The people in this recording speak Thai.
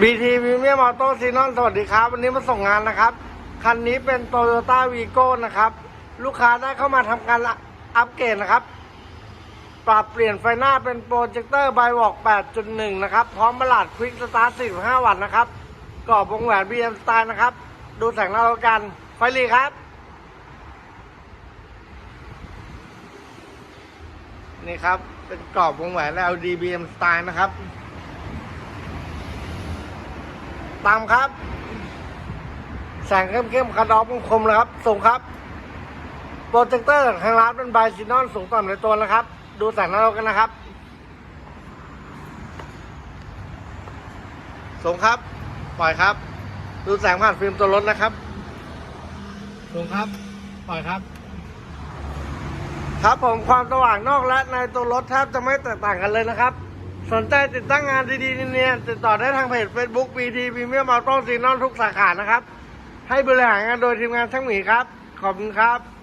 บีทีพรีเมียมออโต้ซีนอนสวัสดีครับ วันนี้มาส่งงานนะครับ คันนี้เป็นโตโยต้าวีโก้นะครับ ลูกค้าได้เข้ามาทำการอัปเกรดนะครับ ปรับเปลี่ยนไฟหน้าเป็นโปรเจคเตอร์ไบวอก8.1 นะครับ พร้อมบลาดควิกสตาร์ท45 วัตต์นะครับกรอบวงแหวน BM สไตล์นะครับ ดูแสงหน้าแล้วกัน ไฟลีครับ นี่ครับ เป็นกรอบวงแหวน LED BM สไตล์นะครับ ตามครับแสงเข้มๆคัดออฟคมๆเลยครับ ส่งครับ โปรเจคเตอร์ทางร้านเป็นไบซินอนสูงต่ำในตัวนะครับ ดูแสงหน้าเรากันนะครับ ส่งครับ ปล่อยครับ ดูแสงผ่านฟิล์มตัวรถนะครับ ส่งครับ ปล่อยครับครับผมความสว่างนอกและในตัวรถแทบจะไม่แตกต่างกันเลยนะครับ สนใจติดตั้งงานดีๆเนี่ยติดต่อได้ทางเพจ Facebook BT Premium Auto Signal ทุกสาขานะครับ ให้บริหารงานโดยทีมงานช่างหมีครับ ขอบคุณครับ